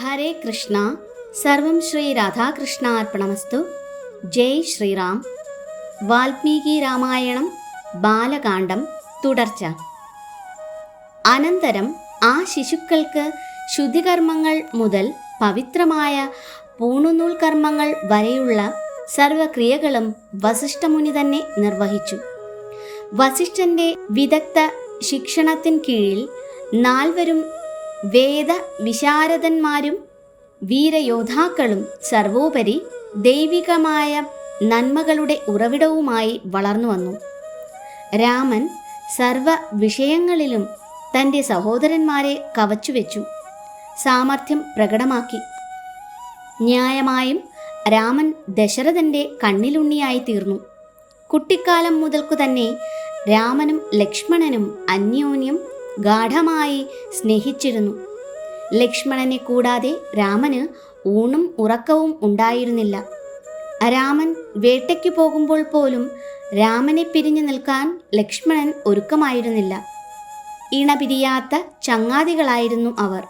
ഹരേ കൃഷ്ണ. സർവം ശ്രീ രാധാകൃഷ്ണാർപ്പണമസ്തു. ജയ് ശ്രീറാം. വാൽമീകി രാമായണം ബാലകാന്ഡം തുടർച്ച. അനന്തരം ആ ശിശുക്കൾക്ക് ശുദ്ധികർമ്മങ്ങൾ മുതൽ പവിത്രമായ പൂണുനൂൽ കർമ്മങ്ങൾ വരെയുള്ള സർവക്രിയകളും വസിഷ്ഠമുനി തന്നെ നിർവഹിച്ചു. വസിഷ്ഠന്റെ വിദഗ്ധ ശിക്ഷണത്തിൻ കീഴിൽ നാൽവരും വേദ വിശാരദന്മാരും വീരയോദ്ധാക്കളും സർവോപരി ദൈവികമായ നന്മകളുടെ ഉറവിടവുമായി വളർന്നു വന്നു. രാമൻ സർവ വിഷയങ്ങളിലും തന്റെ സഹോദരന്മാരെ കവച്ചുവെച്ചു. സാമർഥ്യം പ്രകടമാക്കി. ന്യായമായും രാമൻ ദശരഥന്റെ കണ്ണിലുണ്ണിയായി തീർന്നു. കുട്ടിക്കാലം മുതൽക്കു തന്നെ രാമനും ലക്ഷ്മണനും അന്യോന്യം ഗാഠമായി സ്നേഹിച്ചിരുന്നു. ലക്ഷ്മണനെ കൂടാതെ രാമന് ഊണും ഉറക്കവും ഉണ്ടായിരുന്നില്ല. രാമൻ വേട്ടയ്ക്ക് പോകുമ്പോൾ പോലും രാമനെ പിരിഞ്ഞു നിൽക്കാൻ ലക്ഷ്മണൻ ഒരുക്കമായിരുന്നില്ല. ഇണപിരിയാത്ത ചങ്ങാതികളായിരുന്നു അവർ.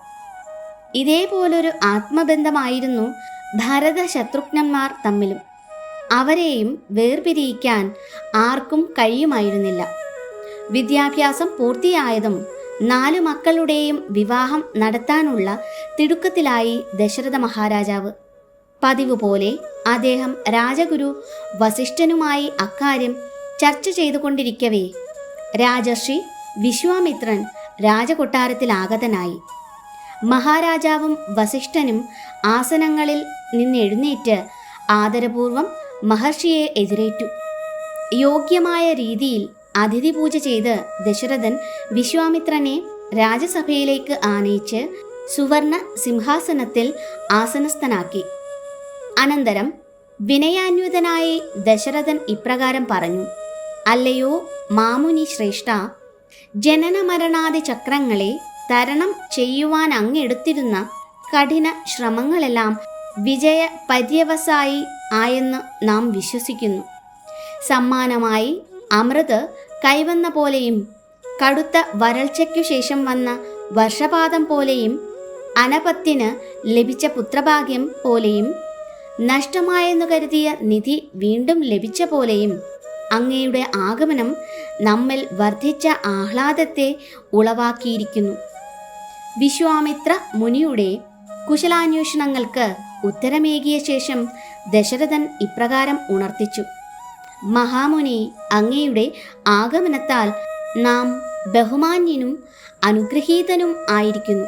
ഇതേപോലൊരു ആത്മബന്ധമായിരുന്നു ഭരത ശത്രുഘ്നന്മാർ തമ്മിലും. അവരെയും വേർപിരിയിക്കാൻ ആർക്കും കഴിയുമായിരുന്നില്ല. വിദ്യാഭ്യാസം പൂർത്തിയായതും നാലു മക്കളുടെയും വിവാഹം നടത്താനുള്ള തിടുക്കത്തിലായി ദശരഥ മഹാരാജാവ്. പതിവ് പോലെ അദ്ദേഹം രാജഗുരു വസിഷ്ഠനുമായി അക്കാര്യം ചർച്ച ചെയ്തുകൊണ്ടിരിക്കവേ. രാജർഷി വിശ്വാമിത്രൻ രാജകൊട്ടാരത്തിൽ ആഗതനായി മഹാരാജാവും വസിഷ്ഠനും ആസനങ്ങളിൽ നിന്നെഴുന്നേറ്റ് ആദരപൂർവം മഹർഷിയെ എതിരേറ്റു. യോഗ്യമായ രീതിയിൽ അതിഥി പൂജ ചെയ്ത് ദശരഥൻ വിശ്വാമിത്രനെ രാജസഭയിലേക്ക് ആനയിച്ച് സുവർണ സിംഹാസനത്തിൽ ആസനസ്ഥനാക്കി. അനന്തരം വിനയാന്വിതനായി ദശരഥൻ ഇപ്രകാരം പറഞ്ഞു അല്ലയോ മാമുനി ശ്രേഷ്ഠ ജനനമരണാദി ചക്രങ്ങളെ തരണം ചെയ്യുവാൻ അങ്ങെടുത്തിരുന്ന കഠിന ശ്രമങ്ങളെല്ലാം വിജയ പര്യവസായി ആയെന്ന് നാം വിശ്വസിക്കുന്നു. സമ്മാനമായി അമൃത് കൈവന്ന പോലെയും കടുത്ത വരൾച്ചയ്ക്കു ശേഷം വന്ന വർഷപാതം പോലെയും അനപത്തിന് ലഭിച്ച പുത്രഭാഗ്യം പോലെയും നഷ്ടമായെന്നു കരുതിയ നിധി വീണ്ടും ലഭിച്ച പോലെയും അങ്ങയുടെ ആഗമനം നമ്മിൽ വർദ്ധിച്ച ആഹ്ലാദത്തെ ഉളവാക്കിയിരിക്കുന്നു. വിശ്വാമിത്ര മുനിയുടെ കുശലാന്വേഷണങ്ങൾക്ക് ഉത്തരമേകിയ ശേഷം ദശരഥൻ ഇപ്രകാരം ഉണർത്തിച്ചു. മഹാമുനി അങ്ങയുടെ ആഗമനത്താൽ നാം ബഹുമാന്യനും അനുഗ്രഹീതനും ആയിരിക്കുന്നു.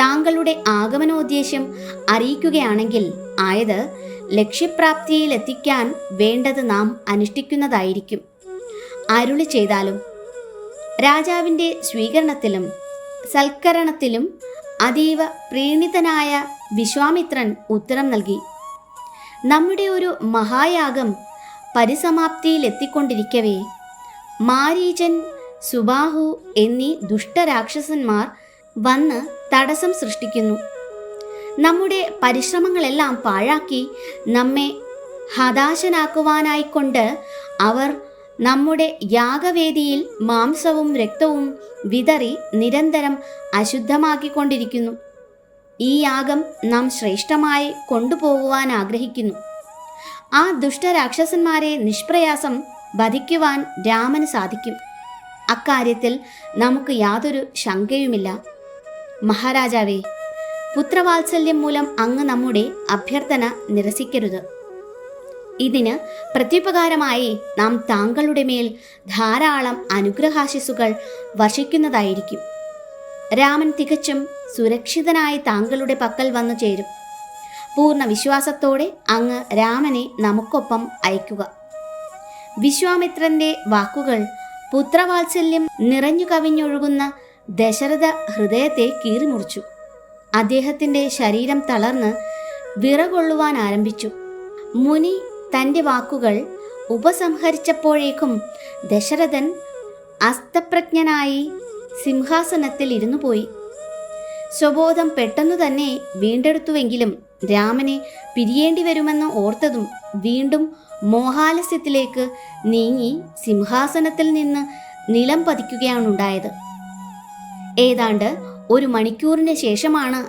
താങ്കളുടെ ആഗമനോദ്ദേശ്യം അറിയിക്കുകയാണെങ്കിൽ ആയത് ലക്ഷ്യപ്രാപ്തിയിലെത്തിക്കാൻ വേണ്ടത് നാം അനുഷ്ഠിക്കുന്നതായിരിക്കും. അരുളി ചെയ്താലും രാജാവിന്റെ സ്വീകരണത്തിലും സൽക്കരണത്തിലും അതീവ പ്രീണിതനായ വിശ്വാമിത്രൻ ഉത്തരം നൽകി. നമ്മുടെ ഒരു മഹായാഗം പരിസമാപ്തിയിലെത്തിക്കൊണ്ടിരിക്കവേ. മാരീചൻ സുബാഹു എന്നീ ദുഷ്ടരാക്ഷസന്മാർ വന്ന് തടസ്സം സൃഷ്ടിക്കുന്നു. നമ്മുടെ പരിശ്രമങ്ങളെല്ലാം പാഴാക്കി നമ്മെ ഹതാശനാക്കുവാനായിക്കൊണ്ട് അവർ നമ്മുടെ യാഗവേദിയിൽ മാംസവും രക്തവും വിതറി നിരന്തരം അശുദ്ധമാക്കിക്കൊണ്ടിരിക്കുന്നു. ഈ യാഗം നാം ശ്രേഷ്ഠമായി കൊണ്ടുപോകുവാൻ ആഗ്രഹിക്കുന്നു. ആ ദുഷ്ടരാക്ഷസന്മാരെ നിഷ്പ്രയാസം വധിക്കുവാൻ രാമന് സാധിക്കും. അക്കാര്യത്തിൽ നമുക്ക് യാതൊരു ശങ്കയുമില്ല. മഹാരാജാവേ പുത്രവാത്സല്യം മൂലം അങ്ങ് നമ്മുടെ അഭ്യർത്ഥന നിരസിക്കരുത്. ഇതിന് പ്രത്യുപകാരമായി നാം താങ്കളുടെ മേൽ ധാരാളം അനുഗ്രഹാശിസുകൾ വർഷിക്കുന്നതായിരിക്കും. രാമൻ തികച്ചും സുരക്ഷിതനായി താങ്കളുടെ പക്കൽ വന്നു ചേരും. പൂർണ വിശ്വാസത്തോടെ അങ്ങ് രാമനെ നമുക്കൊപ്പം അയക്കുക. വിശ്വാമിത്രന്റെ വാക്കുകൾ പുത്രവാത്സല്യം നിറഞ്ഞു കവിഞ്ഞൊഴുകുന്ന ദശരഥ ഹൃദയത്തെ കീറിമുറിച്ചു. അദ്ദേഹത്തിന്റെ ശരീരം തളർന്ന് വിറകൊള്ളുവാൻ ആരംഭിച്ചു. മുനി തന്റെ വാക്കുകൾ ഉപസംഹരിച്ചപ്പോഴേക്കും ദശരഥൻ അസ്തപ്രജ്ഞനായി സിംഹാസനത്തിൽ ഇരുന്നു പോയി. സ്വബോധം പെട്ടെന്നു തന്നെ വീണ്ടെടുത്തുവെങ്കിലും രാമനെ പിരിയേണ്ടി വരുമെന്ന് ഓർത്തതും വീണ്ടും മോഹാലസ്യത്തിലേക്ക് നീങ്ങി സിംഹാസനത്തിൽ നിന്ന് നിലം പതിക്കുകയാണുണ്ടായത്. ഏതാണ്ട് ഒരു മണിക്കൂറിന് ശേഷമാണ്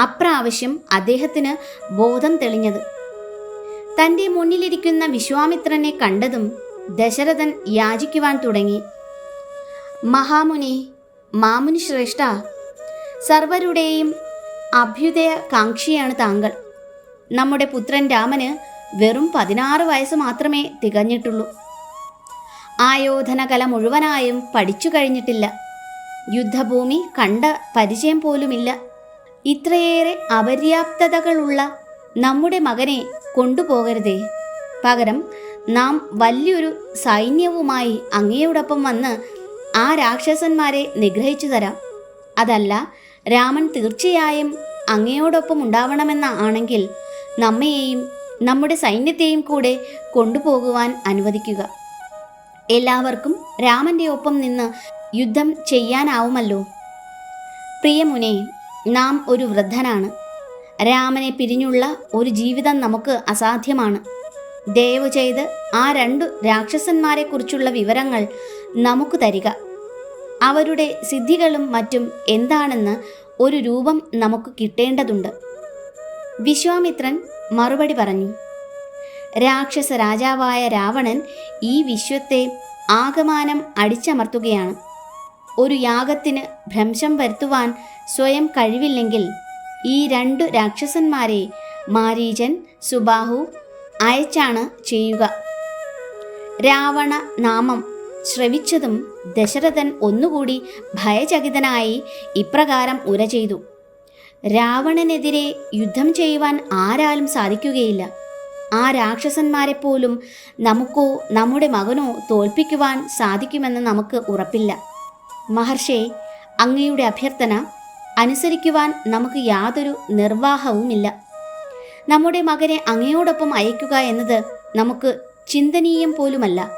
അപ്രാവശ്യം അദ്ദേഹത്തിന് ബോധം തെളിഞ്ഞത്. തന്റെ മുന്നിലിരിക്കുന്ന വിശ്വാമിത്രനെ കണ്ടതും ദശരഥൻ യാചിക്കുവാൻ തുടങ്ങി. മഹാമുനി മാമുനി ശ്രേഷ്ഠ സർവരുടെയും അഭ്യുദയ കാക്ഷിയാണ് താങ്കൾ. നമ്മുടെ പുത്രൻ രാമന് വെറും പതിനാറ് വയസ്സ് മാത്രമേ തികഞ്ഞിട്ടുള്ളൂ. ആയോധന കല മുഴുവനായും പഠിച്ചു കഴിഞ്ഞിട്ടില്ല. യുദ്ധഭൂമി കണ്ട പരിചയം പോലുമില്ല. ഇത്രയേറെ അപര്യാപ്തതകളുള്ള നമ്മുടെ മകനെ കൊണ്ടുപോകരുതേ. പകരം നാം വലിയൊരു സൈന്യവുമായി അങ്ങയോടൊപ്പം വന്ന് ആ രാക്ഷസന്മാരെ നിഗ്രഹിച്ചു തരാം. അതല്ല രാമൻ തീർച്ചയായും അങ്ങയോടൊപ്പം ഉണ്ടാവണമെന്ന ആണെങ്കിൽ നമ്മയെയും നമ്മുടെ സൈന്യത്തെയും കൂടെ കൊണ്ടുപോകുവാൻ അനുവദിക്കുക. എല്ലാവർക്കും രാമന്റെ ഒപ്പം നിന്ന് യുദ്ധം ചെയ്യാനാവുമല്ലോ. പ്രിയമുനെ നാം ഒരു വൃദ്ധനാണ്. രാമനെ പിരിഞ്ഞുള്ള ഒരു ജീവിതം നമുക്ക് അസാധ്യമാണ്. ദയവ് ചെയ്ത് ആ രണ്ടു രാക്ഷസന്മാരെക്കുറിച്ചുള്ള വിവരങ്ങൾ നമുക്ക് തരിക. അവരുടെ സിദ്ധികളും മറ്റും എന്താണെന്ന് ഒരു രൂപം നമുക്ക് കിട്ടേണ്ടതുണ്ട്. വിശ്വാമിത്രൻ മറുപടി പറഞ്ഞു രാക്ഷസ രാജാവായ രാവണൻ ഈ വിശ്വത്തെ ആകമാനം അടിച്ചമർത്തുകയാണ്. ഒരു യാഗത്തിന് ഭ്രംശം വരുത്തുവാൻ സ്വയം കഴിവില്ലെങ്കിൽ ഈ രണ്ടു രാക്ഷസന്മാരെ മാരീചൻ സുബാഹു അയച്ചാണ് ചെയ്യുക. രാവണ നാമം ശ്രവിച്ചതും ദശരഥൻ ഒന്നുകൂടി ഭയചകിതനായി ഇപ്രകാരം ഉര ചെയ്തു. രാവണനെതിരെ യുദ്ധം ചെയ്യുവാൻ ആരാലും സാധിക്കുകയില്ല. ആ രാക്ഷസന്മാരെ പോലും നമുക്കോ നമ്മുടെ മകനോ തോൽപ്പിക്കുവാൻ സാധിക്കുമെന്ന് നമുക്ക് ഉറപ്പില്ല. മഹർഷേ അങ്ങയുടെ അഭ്യർത്ഥന അനുസരിക്കുവാൻ നമുക്ക് യാതൊരു നിർവാഹവുമില്ല. നമ്മുടെ മകനെ അങ്ങയോടൊപ്പം അയക്കുക എന്നത് നമുക്ക് ചിന്തനീയം പോലുമല്ല.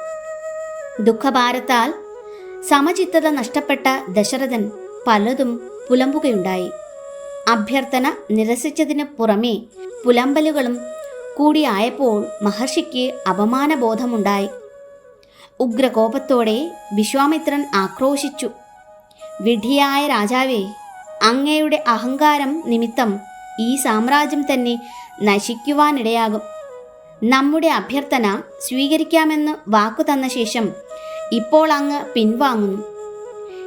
ദുഃഖഭാരത്താൽ സമചിത്തത നഷ്ടപ്പെട്ട ദശരഥൻ പലതും പുലമ്പുകയുണ്ടായി. അഭ്യർത്ഥന നിരസിച്ചതിന് പുറമേ പുലമ്പലുകളും കൂടിയായപ്പോൾ മഹർഷിക്ക് അപമാനബോധമുണ്ടായി. ഉഗ്രകോപത്തോടെ വിശ്വാമിത്രൻ ആക്രോശിച്ചു. വിഡ്ഢിയായ രാജാവേ അങ്ങയുടെ അഹങ്കാരം നിമിത്തം ഈ സാമ്രാജ്യം തന്നെ നശിക്കുവാനിടയാകും. നമ്മുടെ അഭ്യർത്ഥന സ്വീകരിക്കാമെന്ന് വാക്കു തന്ന ശേഷം ഇപ്പോൾ അങ്ങ് പിൻവാങ്ങുന്നു.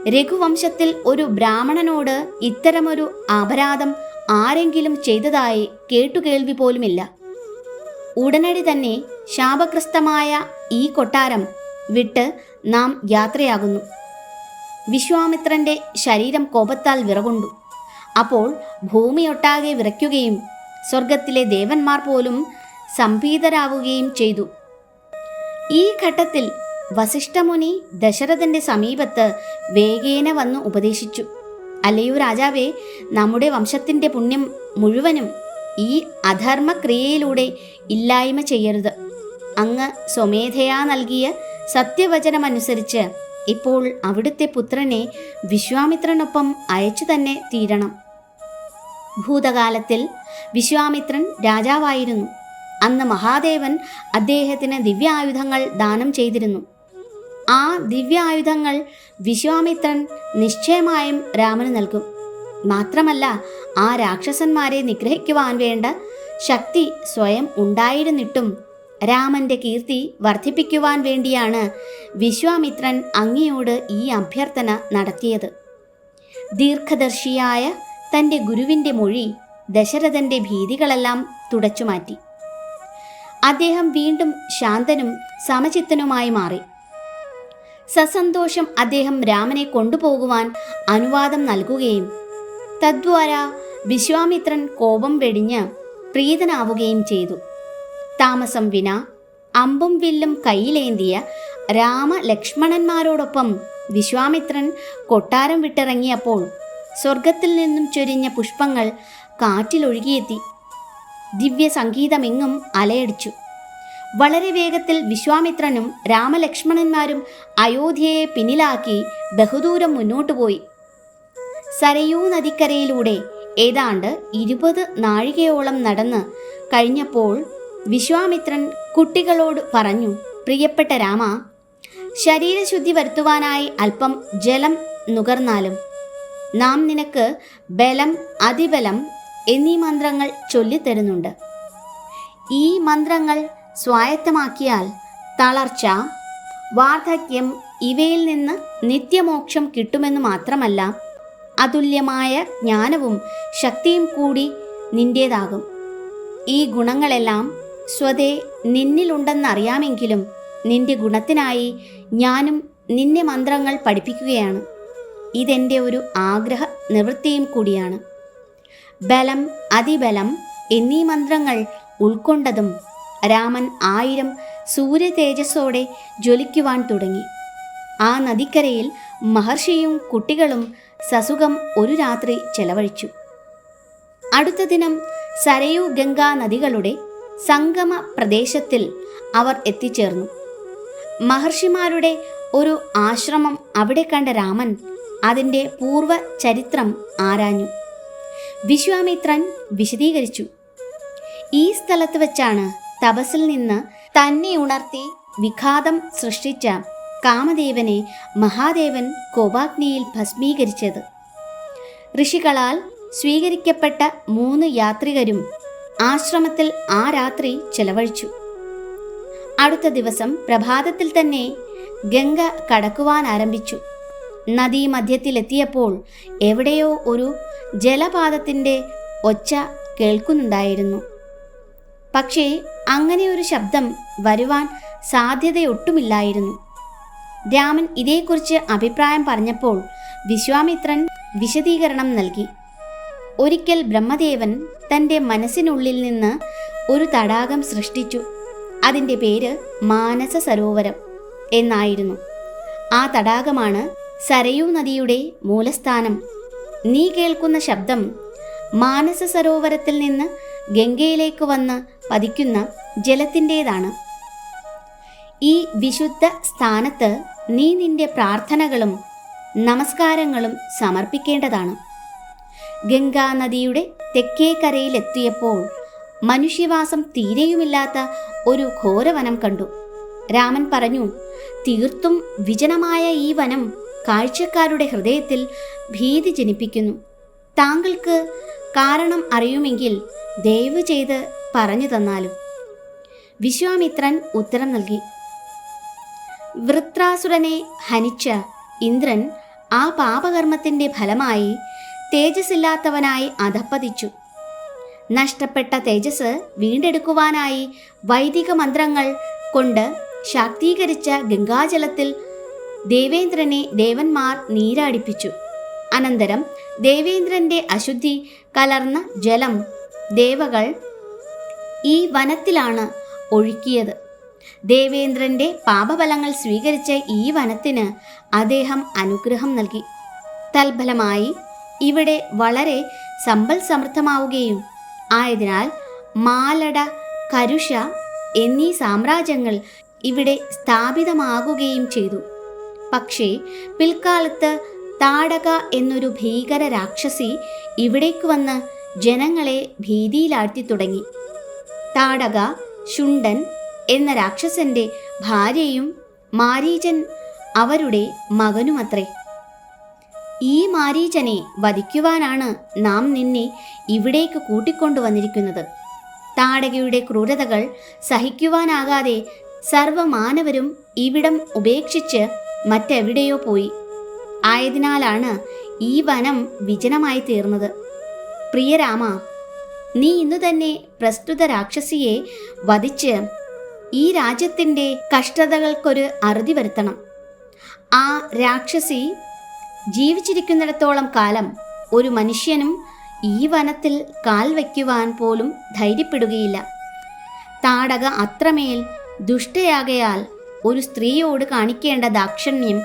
രഘുവംശത്തിൽ ഒരു ബ്രാഹ്മണനോട് ഇത്തരമൊരു അപരാധം ആരെങ്കിലും ചെയ്തതായി കേട്ടുകേൾവി പോലുമില്ല. ഉടനടി തന്നെ ശാപഗ്രസ്തമായ ഈ കൊട്ടാരം വിട്ട് നാം യാത്രയാകുന്നു. വിശ്വാമിത്രന്റെ ശരീരം കോപത്താൽ വിറകൊണ്ടു. അപ്പോൾ ഭൂമിയൊട്ടാകെ വിറയ്ക്കുകയും സ്വർഗത്തിലെ ദേവന്മാർ പോലും സംഭീതരാവുകയും ചെയ്തു. ഈ ഘട്ടത്തിൽ വസിഷ്ഠമുനി ദശരഥന്റെ സമീപത്ത് വേഗേന വന്ന് ഉപദേശിച്ചു. അല്ലയോ രാജാവേ നമ്മുടെ വംശത്തിന്റെ പുണ്യം മുഴുവനും ഈ അധർമ്മക്രിയയിലൂടെ ഇല്ലായ്മ ചെയ്യരുത്. അങ്ങ് സ്വമേധയാ നൽകിയ സത്യവചനമനുസരിച്ച് ഇപ്പോൾ അവിടുത്തെ പുത്രനെ വിശ്വാമിത്രനൊപ്പം അയച്ചു തന്നെ തീരണം. ഭൂതകാലത്തിൽ വിശ്വാമിത്രൻ രാജാവായിരുന്നു. അന്ന് മഹാദേവൻ അദ്ദേഹത്തിന് ദിവ്യായുധങ്ങൾ ദാനം ചെയ്തിരുന്നു. ആ ദിവ്യായുധങ്ങൾ വിശ്വാമിത്രൻ നിശ്ചയമായും രാമന് നൽകും. മാത്രമല്ല ആ രാക്ഷസന്മാരെ നിഗ്രഹിക്കുവാൻ വേണ്ട ശക്തി സ്വയം ഉണ്ടായിരുന്നിട്ടും രാമന്റെ കീർത്തി വർദ്ധിപ്പിക്കുവാൻ വേണ്ടിയാണ് വിശ്വാമിത്രൻ അങ്ങയോട് ഈ അഭ്യർത്ഥന നടത്തിയത്. ദീർഘദർശിയായ തന്റെ ഗുരുവിന്റെ മൊഴി ദശരഥന്റെ ഭീതികളെല്ലാം തുടച്ചുമാറ്റി. അദ്ദേഹം വീണ്ടും ശാന്തനും സമചിത്തനുമായി മാറി. സസന്തോഷം അദ്ദേഹം രാമനെ കൊണ്ടുപോകുവാൻ അനുവാദം നൽകുകയും തദ്വാര വിശ്വാമിത്രൻ കോപം വെടിഞ്ഞ് പ്രീതനാവുകയും ചെയ്തു. താമസം വിന അമ്പും വില്ലും കയ്യിലേന്തിയ രാമലക്ഷ്മണന്മാരോടൊപ്പം വിശ്വാമിത്രൻ കൊട്ടാരം വിട്ടിറങ്ങിയപ്പോൾ സ്വർഗത്തിൽ നിന്നും ചൊരിഞ്ഞ പുഷ്പങ്ങൾ കാറ്റിലൊഴുകിയെത്തി. ദിവ്യ സംഗീതമെങ്ങും അലയടിച്ചു. വളരെ വേഗത്തിൽ വിശ്വാമിത്രനും രാമലക്ഷ്മണന്മാരും അയോധ്യയെ പിന്നിലാക്കി ബഹുദൂരം മുന്നോട്ടു പോയി. സരയൂ നദിക്കരയിലൂടെ ഏതാണ്ട് ഇരുപത് നാഴികയോളം നടന്ന് കഴിഞ്ഞപ്പോൾ വിശ്വാമിത്രൻ കുട്ടികളോട് പറഞ്ഞു പ്രിയപ്പെട്ട രാമ ശരീരശുദ്ധി വരുത്തുവാനായി അല്പം ജലം നുകർന്നാലും നാം നിനക്ക് ബലം അതിബലം എന്നീ മന്ത്രങ്ങൾ ചൊല്ലിത്തരുന്നുണ്ട്. ഈ മന്ത്രങ്ങൾ സ്വായത്തമാക്കിയാൽ തളർച്ച വാർദ്ധക്യം ഇവയിൽ നിന്ന് നിത്യമോക്ഷം കിട്ടുമെന്ന് മാത്രമല്ല അതുല്യമായ ജ്ഞാനവും ശക്തിയും കൂടി നിന്റേതാകും. ഈ ഗുണങ്ങളെല്ലാം സ്വതേ നിന്നിലുണ്ടെന്നറിയാമെങ്കിലും നിന്റെ ഗുണത്തിനായി ഞാനും നിന്നെ മന്ത്രങ്ങൾ പഠിപ്പിക്കുകയാണ്. ഇതെന്റെ ഒരു ആഗ്രഹ നിവൃത്തിയും കൂടിയാണ്. ബലം അതിബലം എന്നീ മന്ത്രങ്ങൾ ഉൾക്കൊണ്ടതും രാമൻ ആയിരം സൂര്യതേജസ്സോടെ ജ്വലിക്കുവാൻ തുടങ്ങി. ആ നദിക്കരയിൽ മഹർഷിയും കുട്ടികളും സസുഖം ഒരു രാത്രി ചെലവഴിച്ചു. അടുത്ത ദിനം സരയു ഗംഗാ നദികളുടെ സംഗമ പ്രദേശത്തിൽ അവർ എത്തിച്ചേർന്നു. മഹർഷിമാരുടെ ഒരു ആശ്രമം അവിടെ കണ്ട രാമൻ അതിന്റെ പൂർവ ചരിത്രം ആരാഞ്ഞു. വിശ്വാമിത്രൻ വിശദീകരിച്ചു. ഈ സ്ഥലത്ത് വെച്ചാണ് തപസ്സിൽ നിന്ന് തന്നെ ഉണർത്തി വിഘാതം സൃഷ്ടിച്ച കാമദേവനെ മഹാദേവൻ കോപാഗ്നിയിൽ ഭസ്മീകരിച്ചത്. ഋഷികളാൽ സ്വീകരിക്കപ്പെട്ട മൂന്ന് യാത്രികരും ആശ്രമത്തിൽ ആ രാത്രി ചെലവഴിച്ചു. അടുത്ത ദിവസം പ്രഭാതത്തിൽ തന്നെ ഗംഗ കടക്കുവാൻ ആരംഭിച്ചു. നദീമധ്യത്തിലെത്തിയപ്പോൾ എവിടെയോ ഒരു ജലപാതത്തിന്റെ ഒച്ച കേൾക്കുന്നുണ്ടായിരുന്നു. പക്ഷേ അങ്ങനെ ഒരു ശബ്ദം വരുവാൻ സാധ്യതയൊട്ടുമില്ലായിരുന്നു. രാമൻ ഇതേക്കുറിച്ച് അഭിപ്രായം പറഞ്ഞപ്പോൾ വിശ്വാമിത്രൻ വിശദീകരണം നൽകി. ഒരിക്കൽ ബ്രഹ്മദേവൻ തന്റെ മനസ്സിനുള്ളിൽ നിന്ന് ഒരു തടാകം സൃഷ്ടിച്ചു. അതിന്റെ പേര് മാനസ സരോവരം എന്നായിരുന്നു. ആ തടാകമാണ് സരയൂ നദിയുടെ മൂലസ്ഥാനം. നീ കേൾക്കുന്ന ശബ്ദം മാനസ സരോവരത്തിൽ നിന്ന് ഗംഗയിലേക്ക് വന്ന് പതിക്കുന്ന ജലത്തിന്റേതാണ്. ഈ വിശുദ്ധ സ്ഥാനത്ത് നീ നിന്റെ പ്രാർത്ഥനകളും നമസ്കാരങ്ങളും സമർപ്പിക്കേണ്ടതാണ്. ഗംഗാ നദിയുടെ തെക്കേ മനുഷ്യവാസം തീരെയുമില്ലാത്ത ഒരു ഘോരവനം കണ്ടു. രാമൻ പറഞ്ഞു തീർത്തും വിജനമായ ഈ വനം കാഴ്ചക്കാരുടെ ഹൃദയത്തിൽ ഭീതി ജനിപ്പിക്കുന്നു. താങ്കൾക്ക് കാരണം അറിയുമെങ്കിൽ ദയവ് ചെയ്ത് പറഞ്ഞു തന്നാലും. വിശ്വാമിത്രൻ ഉത്തരം നൽകി. വൃത്രാസുരനെ ഹനിച്ച ഇന്ദ്രൻ ആ പാപകർമ്മത്തിന്റെ ഫലമായി തേജസ്സില്ലാത്തവനായി അധപ്പതിച്ചു. നഷ്ടപ്പെട്ട തേജസ് വീണ്ടെടുക്കുവാനായി വൈദിക മന്ത്രങ്ങൾ കൊണ്ട് ശാക്തീകരിച്ച ഗംഗാജലത്തിൽ ദേവേന്ദ്രനെ ദേവന്മാർ നീരാടിപ്പിച്ചു. അനന്തരം ദേവേന്ദ്രന്റെ അശുദ്ധി കലർന്ന ജലം ദേവകൾ ഈ വനത്തിലാണ് ഒഴുക്കിയത്. ദേവേന്ദ്രന്റെ പാപഫലങ്ങൾ സ്വീകരിച്ച ഈ വനത്തിന് അദ്ദേഹം അനുഗ്രഹം നൽകി. തൽഫലമായി ഇവിടെ വളരെ സമ്പൽ സമൃദ്ധമാവുകയും ആയതിനാൽ മാലട കരുഷ എന്നീ സാമ്രാജ്യങ്ങൾ ഇവിടെ സ്ഥാപിതമാകുകയും ചെയ്തു. പക്ഷേ പിൽക്കാലത്ത് താടക എന്നൊരു ഭീകര രാക്ഷസി ഇവിടേക്ക് വന്ന് ജനങ്ങളെ ഭീതിയിലാഴ്ത്തി തുടങ്ങി. താടക ശുണ്ടൻ എന്ന രാക്ഷസന്റെ ഭാര്യയും മാരീചൻ അവരുടെ മകനുമത്രേ. ഈ മാരീചനെ വധിക്കുവാനാണ് നാം നിന്നെ ഇവിടേക്ക് കൂട്ടിക്കൊണ്ടുവന്നിരിക്കുന്നത് താടകയുടെ ക്രൂരതകൾ സഹിക്കുവാനാകാതെ സർവമാനവരും ഇവിടം ഉപേക്ഷിച്ച് മറ്റെവിടെയോ പോയി. ആയതിനാലാണ് ഈ വനം വിജനമായി തീർന്നത് പ്രിയരാമ നീ ഇന്നു തന്നെ പ്രസ്തുത രാക്ഷസിയെ വധിച്ച് ഈ രാജ്യത്തിന്റെ കഷ്ടതകൾക്കൊരു അറുതി വരുത്തണം. ആ രാക്ഷസി ജീവിച്ചിരിക്കുന്നിടത്തോളം കാലം ഒരു മനുഷ്യനും ഈ വനത്തിൽ കാൽ വയ്ക്കുവാൻ പോലും ധൈര്യപ്പെടുകയില്ല. താടക അത്രമേൽ ദുഷ്ടയാകയാൽ ഒരു സ്ത്രീയോട് കാണിക്കേണ്ട ദാക്ഷണ്യം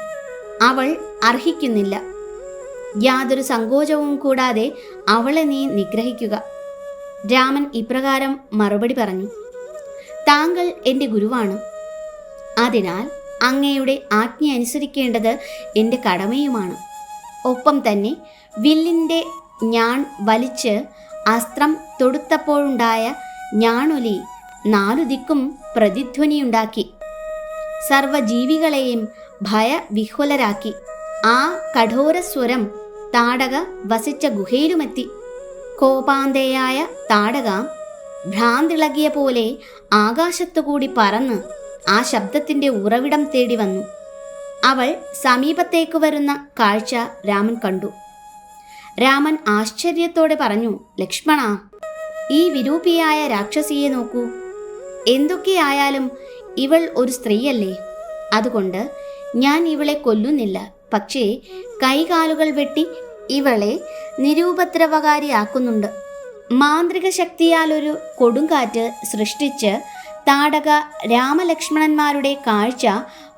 അവൾ അർഹിക്കുന്നില്ല. യാതൊരു സങ്കോചവും കൂടാതെ അവളെ നീ നിഗ്രഹിക്കുക. രാമൻ ഇപ്രകാരം മറുപടി പറഞ്ഞു താങ്കൾ എന്റെ ഗുരുവാണ്. അതിനാൽ അങ്ങയുടെ ആജ്ഞ അനുസരിക്കേണ്ടത് എന്റെ കടമയുമാണ്. ഒപ്പം തന്നെ വില്ലിന്റെ ഞാൻ വലിച്ച് അസ്ത്രം തൊടുത്തപ്പോഴുണ്ടായ ഞാണൊലി നാലു ദിക്കും പ്രതിധ്വനിയുണ്ടാക്കി. സർവജീവികളെയും ഭയവിഹ്വലരാക്കി. ആ കഠോര സ്വരം താടക വസിച്ച ഗുഹയിലുമെത്തി. കോപാന്തയായ താടക ഭ്രാന്തിളകിയ പോലെ ആകാശത്തുകൂടി പറന്ന് ആ ശബ്ദത്തിന്റെ ഉറവിടം തേടി വന്നു. അവൾ സമീപത്തേക്ക് വരുന്ന കാഴ്ച രാമൻ കണ്ടു. രാമൻ ആശ്ചര്യത്തോടെ പറഞ്ഞു ലക്ഷ്മണ ഈ വിരൂപിയായ രാക്ഷസിയെ നോക്കൂ. എന്തൊക്കെയായാലും ഇവൾ ഒരു സ്ത്രീയല്ലേ. അതുകൊണ്ട് ഞാൻ ഇവളെ കൊല്ലുന്നില്ല. പക്ഷേ കൈകാലുകൾ വെട്ടി ഇവളെ നിരൂപദ്രവകാരിയാക്കുന്നുണ്ട്. മാന്ത്രിക ശക്തിയാൽ ഒരു കൊടുങ്കാറ്റ് സൃഷ്ടിച്ച് താടക രാമലക്ഷ്മണന്മാരുടെ കാഴ്ച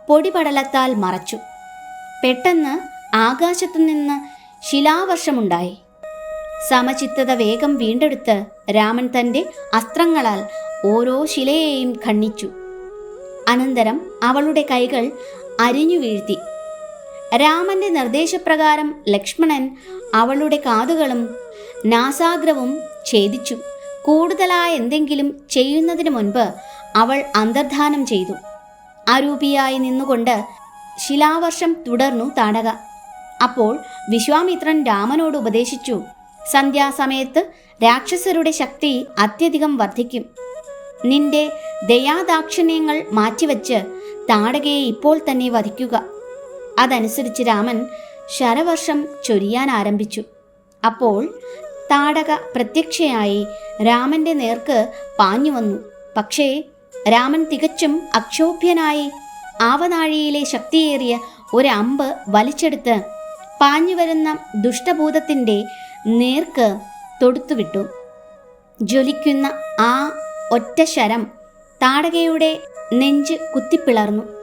പൊടിപടലത്താൽ മറച്ചു. പെട്ടെന്ന് ആകാശത്തുനിന്ന് ശിലാവർഷമുണ്ടായി. സമചിത്തത വേഗം വീണ്ടെടുത്ത് രാമൻ തന്റെ അസ്ത്രങ്ങളാൽ ഓരോ ശിലയെയും ഖണ്ഡിച്ചു. അനന്തരം അവളുടെ കൈകൾ അരിഞ്ഞു വീഴ്ത്തി. രാമന്റെ നിർദ്ദേശപ്രകാരം ലക്ഷ്മണൻ അവളുടെ കാതുകളും നാസാഗ്രവും ഛേദിച്ചു. കൂടുതലായ എന്തെങ്കിലും ചെയ്യുന്നതിന് മുൻപ് അവൾ അന്തർധാനം ചെയ്തു. അരൂപിയായി നിന്നുകൊണ്ട് ശിലാവർഷം തുടർന്നു താടക. അപ്പോൾ വിശ്വാമിത്രൻ രാമനോട് ഉപദേശിച്ചു സന്ധ്യാസമയത്ത് രാക്ഷസരുടെ ശക്തി അത്യധികം വർദ്ധിക്കും. നിന്റെ ദയാദാക്ഷിണ്യങ്ങൾ മാറ്റിവെച്ച് താടകയെ ഇപ്പോൾ തന്നെ വധിക്കുക. അതനുസരിച്ച് രാമൻ ശരവർഷം ചൊരിയാൻ ആരംഭിച്ചു. അപ്പോൾ താടക പ്രത്യക്ഷയായി രാമന്റെ നേർക്ക് പാഞ്ഞു വന്നു. പക്ഷേ രാമൻ തികച്ചും അക്ഷോഭ്യനായി ആവനാഴിയിലെ ശക്തിയേറിയ ഒരു അമ്പ് വലിച്ചെടുത്ത് പാഞ്ഞു വരുന്ന ദുഷ്ടഭൂതത്തിന്റെ നേർക്ക് തൊടുത്തുവിട്ടു. ജ്വലിക്കുന്ന ആ ഒറ്റ ശരം താടകയുടെ നെഞ്ച് കുത്തിപ്പിളർന്നു.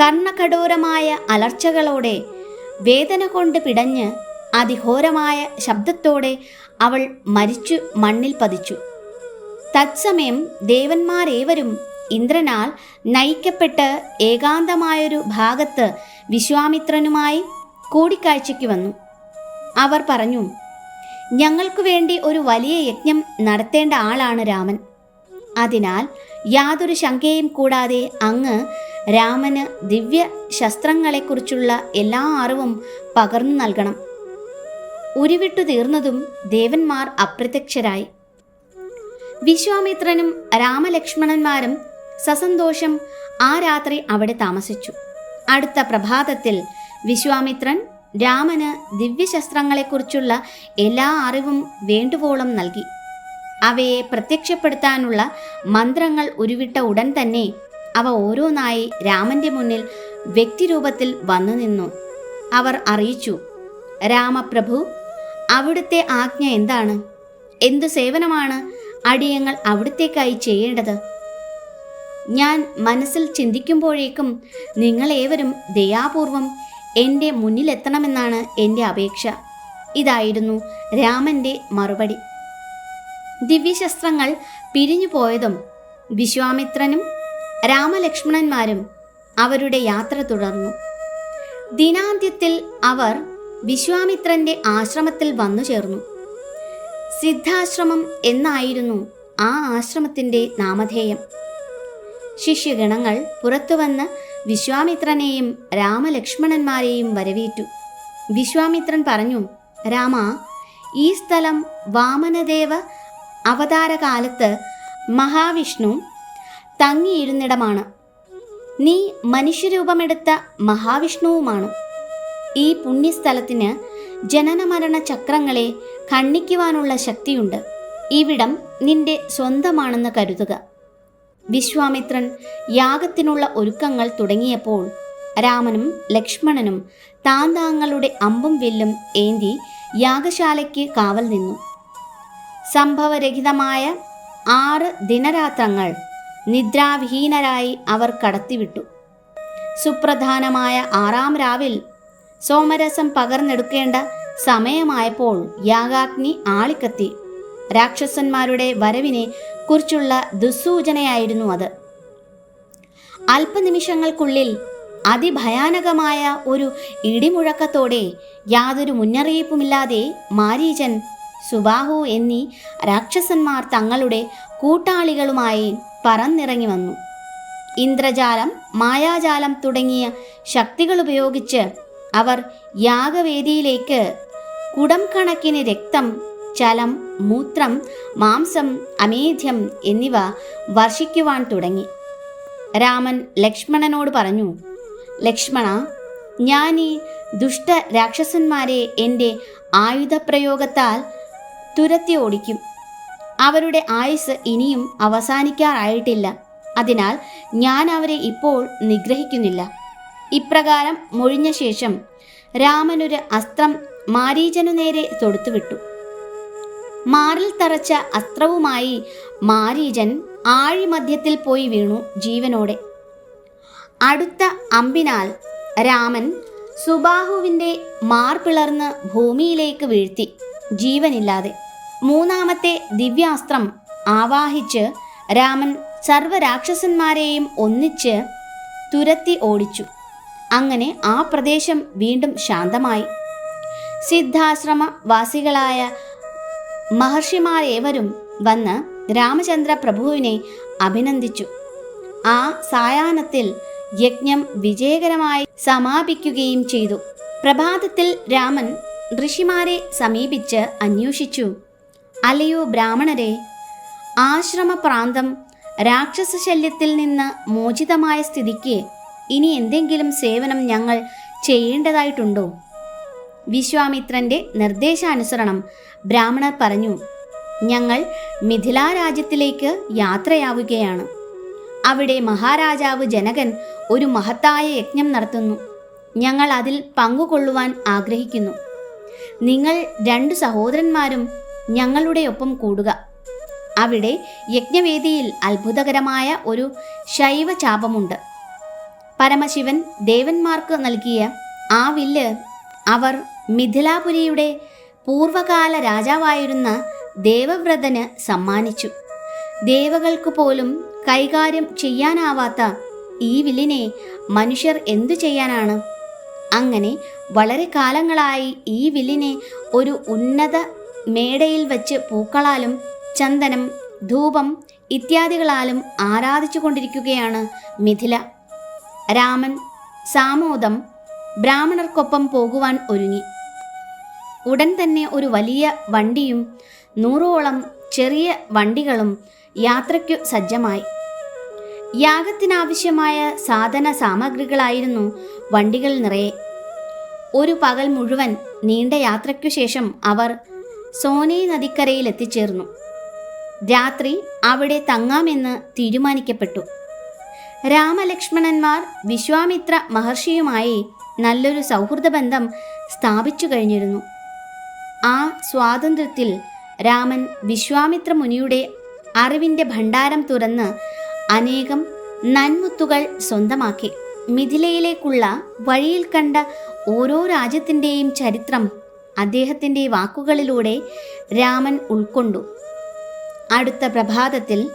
കർണകഠോരമായ അലർച്ചകളോടെ വേദന കൊണ്ട് പിടഞ്ഞ് അതിഘോരമായ ശബ്ദത്തോടെ അവൾ മരിച്ചു മണ്ണിൽ പതിച്ചു. തത്സമയം ദേവന്മാരേവരും ഇന്ദ്രനാൽ നയിക്കപ്പെട്ട് ഏകാന്തമായൊരു ഭാഗത്ത് വിശ്വാമിത്രനുമായി കൂടിക്കാഴ്ചയ്ക്ക് വന്നു. അവർ പറഞ്ഞു ഞങ്ങൾക്കു വേണ്ടി ഒരു വലിയ യജ്ഞം നടത്തേണ്ട ആളാണ് രാമൻ. അതിനാൽ യാതൊരു ശങ്കയും കൂടാതെ അങ്ങ് രാമന് ദിവ്യ ശസ്ത്രങ്ങളെക്കുറിച്ചുള്ള എല്ലാ അറിവും പകർന്നു നൽകണം. ഉരുവിട്ടു തീർന്നതും ദേവന്മാർ അപ്രത്യക്ഷരായി. വിശ്വാമിത്രനും രാമലക്ഷ്മണന്മാരും സസന്തോഷം ആ രാത്രി അവിടെ താമസിച്ചു. അടുത്ത പ്രഭാതത്തിൽ വിശ്വാമിത്രൻ രാമന് ദിവ്യശസ്ത്രങ്ങളെക്കുറിച്ചുള്ള എല്ലാ അറിവും വേണ്ടുവോളം നൽകി. അവയെ പ്രത്യക്ഷപ്പെടുത്താനുള്ള മന്ത്രങ്ങൾ ഉരുവിട്ട ഉടൻ തന്നെ അവ ഓരോന്നായി രാമന്റെ മുന്നിൽ വ്യക്തിരൂപത്തിൽ വന്നു നിന്നു. അവർ അറിയിച്ചു രാമപ്രഭു അവിടുത്തെ ആജ്ഞ എന്താണ്? എന്തു സേവനമാണ് അടിയങ്ങൾ അവിടുത്തേക്കായി ചെയ്യേണ്ടത്? ഞാൻ മനസ്സിൽ ചിന്തിക്കുമ്പോഴേക്കും നിങ്ങളേവരും ദയാപൂർവം എന്റെ മുന്നിലെത്തണമെന്നാണ് എന്റെ അപേക്ഷ. ഇതായിരുന്നു രാമന്റെ മറുപടി. ദിവ്യശസ്ത്രങ്ങൾ പിരിഞ്ഞു പോയതും വിശ്വാമിത്രനും രാമലക്ഷ്മണന്മാരും അവരുടെ യാത്ര തുടർന്നു. ദിനാന്ത്യത്തിൽ അവർ വിശ്വാമിത്രന്റെ ആശ്രമത്തിൽ വന്നു ചേർന്നു. സിദ്ധാശ്രമം എന്നായിരുന്നു ആ ആശ്രമത്തിന്റെ നാമധേയം. ശിഷ്യഗണങ്ങൾ പുറത്തുവന്ന് വിശ്വാമിത്രനെയും രാമലക്ഷ്മണന്മാരെയും വരവേറ്റു. വിശ്വാമിത്രൻ പറഞ്ഞു രാമ ഈ സ്ഥലം വാമനദേവ അവതാരകാലത്ത് മഹാവിഷ്ണു തങ്ങിയിരുന്നിടമാണ്. നീ മനുഷ്യരൂപമെടുത്ത മഹാവിഷ്ണുവുമാണ്. ഈ പുണ്യസ്ഥലത്തിന് ജനനമരണ ചക്രങ്ങളെ ഖണ്ഡിക്കുവാനുള്ള ശക്തിയുണ്ട്. ഇവിടം നിന്റെ സ്വന്തമാണെന്ന് കരുതുക. വിശ്വാമിത്രൻ യാഗത്തിനുള്ള ഒരുക്കങ്ങൾ തുടങ്ങിയപ്പോൾ രാമനും ലക്ഷ്മണനും താന്താങ്ങളുടെ അമ്പും വില്ലും ഏന്തി യാഗശാലയ്ക്ക് കാവൽ നിന്നു. സംഭവരഹിതമായ ആറ് ദിനരാത്രങ്ങൾ നിദ്രാവിഹീനരായി അവർ കടത്തിവിട്ടു. സുപ്രധാനമായ ആറാം രാവിൽ സോമരസം പകർന്നെടുക്കേണ്ട സമയമായപ്പോൾ യാഗാഗ്നി ആളിക്കത്തി. രാക്ഷസന്മാരുടെ വരവിനെ കുറിച്ചുള്ള ദുസ്സൂചനയായിരുന്നു അത്. അല്പനിമിഷങ്ങൾക്കുള്ളിൽ അതിഭയാനകമായ ഒരു ഇടിമുഴക്കത്തോടെ യാതൊരു മുന്നറിയിപ്പുമില്ലാതെ മാരീചൻ സുബാഹു എന്നീ രാക്ഷസന്മാർ തങ്ങളുടെ കൂട്ടാളികളുമായി പറന്നിറങ്ങി വന്നു. ഇന്ദ്രജാലം മായാജാലം തുടങ്ങിയ ശക്തികൾ ഉപയോഗിച്ച് അവർ യാഗവേദിയിലേക്ക് കുടം കണക്കിന് രക്തം ചലം മൂത്രം മാംസം അമേധ്യം എന്നിവ വർഷിക്കുവാൻ തുടങ്ങി. രാമൻ ലക്ഷ്മണനോട് പറഞ്ഞു ലക്ഷ്മണ ഞാൻ ഈ ദുഷ്ട രാക്ഷസന്മാരെ എന്റെ ആയുധപ്രയോഗത്താൽ തുരത്തി ഓടിക്കും. അവരുടെ ആയുസ് ഇനിയും അവസാനിക്കാറായിട്ടില്ല. അതിനാൽ ഞാൻ അവരെ ഇപ്പോൾ നിഗ്രഹിക്കുന്നില്ല. ഇപ്രകാരം മൊഴിഞ്ഞ ശേഷം രാമനൊരു അസ്ത്രം മാരീചനു നേരെ തൊടുത്തുവിട്ടു. മാറിൽ തറച്ച അസ്ത്രവുമായി മാരീചൻ ആഴിമധ്യത്തിൽ പോയി വീണു ജീവനോടെ. അടുത്ത അമ്പിനാൽ രാമൻ സുബാഹുവിന്റെ മാർപിളർന്ന് ഭൂമിയിലേക്ക് വീഴ്ത്തി ജീവനില്ലാതെ. മൂന്നാമത്തെ ദിവ്യാസ്ത്രം ആവാഹിച്ച് രാമൻ സർവരാക്ഷസന്മാരെയും ഒന്നിച്ച് തുരത്തി ഓടിച്ചു. അങ്ങനെ ആ പ്രദേശം വീണ്ടും ശാന്തമായി. സിദ്ധാശ്രമ വാസികളായ മഹർഷിമാരേവരും വന്ന് രാമചന്ദ്ര പ്രഭുവിനെ അഭിനന്ദിച്ചു. ആ സായാഹ്നത്തിൽ യജ്ഞം വിജയകരമായി സമാപിക്കുകയും ചെയ്തു. പ്രഭാതത്തിൽ രാമൻ ഋഷിമാരെ സമീപിച്ച് അന്വേഷിച്ചു. അലയോ ബ്രാഹ്മണരെ? ആശ്രമപ്രാന്തം രാക്ഷസശല്യത്തിൽ നിന്ന് മോചിതമായ സ്ഥിതിക്ക് ഇനി എന്തെങ്കിലും സേവനം ഞങ്ങൾ ചെയ്യേണ്ടതായിട്ടുണ്ടോ? വിശ്വാമിത്രന്റെ നിർദ്ദേശാനുസരണം ബ്രാഹ്മണർ പറഞ്ഞു ഞങ്ങൾ മിഥിലാ രാജ്യത്തിലേക്ക് യാത്രയാവുകയാണ്. അവിടെ മഹാരാജാവ് ജനകൻ ഒരു മഹത്തായ യജ്ഞം നടത്തുന്നു. ഞങ്ങൾ അതിൽ പങ്കുകൊള്ളുവാൻ ആഗ്രഹിക്കുന്നു. നിങ്ങൾ രണ്ട് സഹോദരന്മാരും ഞങ്ങളുടെ ഒപ്പം കൂടുക. അവിടെ യജ്ഞവേദിയിൽ അത്ഭുതകരമായ ഒരു ശൈവ ചാപമുണ്ട് പരമശിവൻ ദേവന്മാർക്ക് നൽകിയ ആ വില്ല് അവർ മിഥിലാപുരിയുടെ പൂർവകാല രാജാവായിരുന്ന ദേവവ്രതന് സമ്മാനിച്ചു. ദേവകൾക്ക് പോലും കൈകാര്യം ചെയ്യാനാവാത്ത ഈ വില്ലിനെ മനുഷ്യർ എന്തു ചെയ്യാനാണ്? അങ്ങനെ വളരെ കാലങ്ങളായി ഈ വില്ലിനെ ഒരു ഉന്നത മേടയിൽ വച്ച് പൂക്കളാലും ചന്ദനം ധൂപം ഇത്യാദികളാലും ആരാധിച്ചു കൊണ്ടിരിക്കുകയാണ് മിഥില. രാമൻ സാമോദം ബ്രാഹ്മണർക്കൊപ്പം പോകുവാൻ ഒരുങ്ങി. ഉടൻ തന്നെ ഒരു വലിയ വണ്ടിയും നൂറോളം ചെറിയ വണ്ടികളും യാത്രയ്ക്കു സജ്ജമായി. യാഗത്തിനാവശ്യമായ സാധന സാമഗ്രികളായിരുന്നു വണ്ടികൾ നിറയെ. ഒരു പകൽ മുഴുവൻ നീണ്ട യാത്രയ്ക്കു ശേഷം അവർ സോനേ നദിക്കരയിൽ എത്തിച്ചേർന്നു രാത്രി അവിടെ തങ്ങാമെന്ന് തീരുമാനിക്കപ്പെട്ടു. രാമലക്ഷ്മണന്മാർ വിശ്വാമിത്ര മഹർഷിയുമായി നല്ലൊരു സൗഹൃദ ബന്ധം സ്ഥാപിച്ചു കഴിഞ്ഞിരുന്നു. ആ സ്വാതന്ത്ര്യത്തിൽ രാമൻ വിശ്വാമിത്ര മുനിയുടെ അറിവിന്റെ ഭണ്ഡാരം തുറന്ന് അനേകം നന്മുത്തുകൾ സ്വന്തമാക്കി. മിഥിലയിലേക്കുള്ള വഴിയിൽ കണ്ട ഓരോ രാജ്യത്തിന്റെയും ചരിത്രം അദ്ദേഹത്തിന്റെ വാക്കുകളിലൂടെ രാമൻ ഉൾക്കൊണ്ടു. അടുത്ത പ്രഭാതത്തിൽ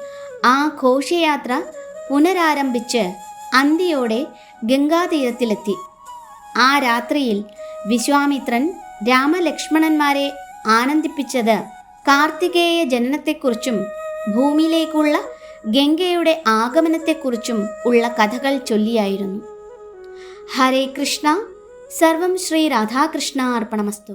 ആ ഘോഷയാത്ര പുനരാരംഭിച്ച് അന്തിയോടെ ഗംഗാതീരത്തിലെത്തി. ആ രാത്രിയിൽ വിശ്വാമിത്രൻ രാമലക്ഷ്മണന്മാരെ ആനന്ദിപ്പിച്ചത് കാർത്തികേയ ജനനത്തെക്കുറിച്ചും ഭൂമിയിലേക്കുള്ള ഗംഗയുടെ ആഗമനത്തെക്കുറിച്ചും ഉള്ള കഥകൾ ചൊല്ലിയായിരുന്നു. ഹരേ കൃഷ്ണ. സർവം ശ്രീ രാധാകൃഷ്ണ അർപ്പണമസ്തു